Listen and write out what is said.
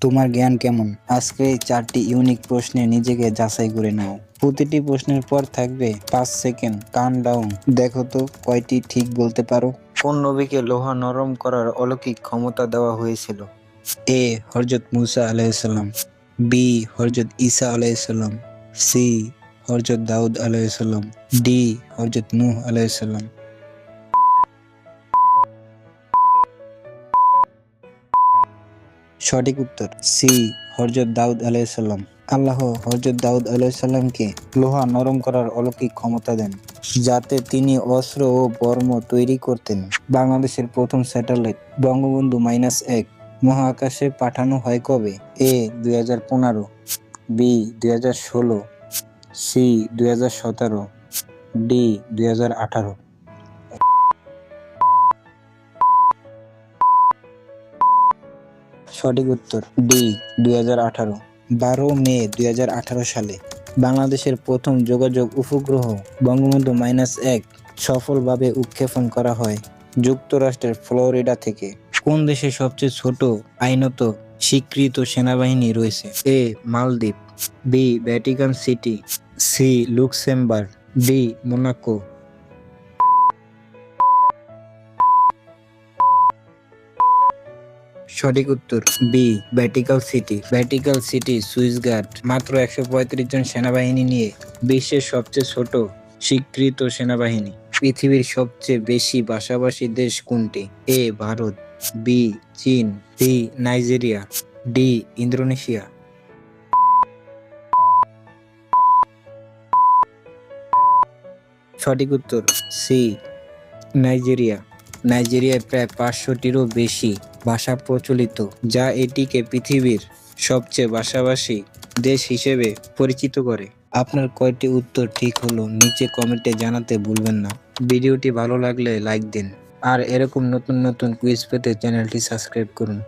তোমার জ্ঞান কেমন? আজকে এই চারটি ইউনিক প্রশ্নে নিজেকে যাচাই করে নাও। প্রতিটি প্রশ্নের পর থাকবে পাঁচ সেকেন্ড কান ডাউন দেখো তো কয়টি ঠিক বলতে পারো? কোন নবীকে লোহা নরম করার অলৌকিক ক্ষমতা দেওয়া হয়েছিল? এ হরজত মুসা আলাইসাল্লাম বি হরজত ঈসা আলাইসাল্লাম সি হরজত দাউদ আলাইসাল্লাম ডি হরজত নূহ আলাইসাল্লাম সঠিক উত্তর, সি হরজত দাউদ আলাইসাল্লাম আল্লাহ হরজত দাউদ আলাইসাল্লামকে লোহা নরম করার অলৌকিক ক্ষমতা দেন, যাতে তিনি অস্ত্র ও বর্ম তৈরি করতেন। বাংলাদেশের প্রথম স্যাটেলাইট বঙ্গবন্ধু মাইনাস এক মহাকাশে পাঠানো হয় কবে? এ, দুই হাজার পনেরো, বি, দুই হাজার ষোলো, সি, দুই হাজার সতেরো, ডি, দুই হাজার আঠারো। সঠিক উত্তর ডি, দুই হাজার আঠারো। বারো মে, দুই হাজার আঠারো সালে বাংলাদেশের প্রথম যোগাযোগ উপগ্রহ বঙ্গবন্ধু মাইনাস এক সফলভাবে উৎক্ষেপণ করা হয় যুক্তরাষ্ট্রের ফ্লোরিডা থেকে। কোন দেশে সবচেয়ে ছোট, আইনত, স্বীকৃত সেনাবাহিনী রয়েছে? এ, মালদ্বীপ, B, Vatican city, C, Luxembourg, D, Monaco. সঠিক উত্তর B Vatican city Vatican city Swiss Guard মাত্র একশো পঁয়ত্রিশ জন সেনাবাহিনী নিয়ে বিশ্বের সবচেয়ে ছোট, স্বীকৃত সেনাবাহিনী। পৃথিবীর সবচেয়ে বেশি ভাষাভাষী দেশ কোনটি? এ ভারত বি চীন সি নাইজেরিয়া ডি ইন্দোনেশিয়া। সঠিক উত্তর সি নাইজেরিয়া। নাইজেরিয়ায় প্রায় পাঁচশোটিরও বেশি ভাষা প্রচলিত, যা এটিকে পৃথিবীর সবচেয়ে ভাষাভাষী দেশ হিসেবে পরিচিত করে। আপনার কয়টি উত্তর ঠিক হলো নিচে কমেন্টে জানাতে ভুলবেন না। ভিডিওটি ভালো লাগলে লাইক দিন। আর এরকম নতুন নতুন কুইজ পেতে চ্যানেলটি সাবস্ক্রাইব করুন।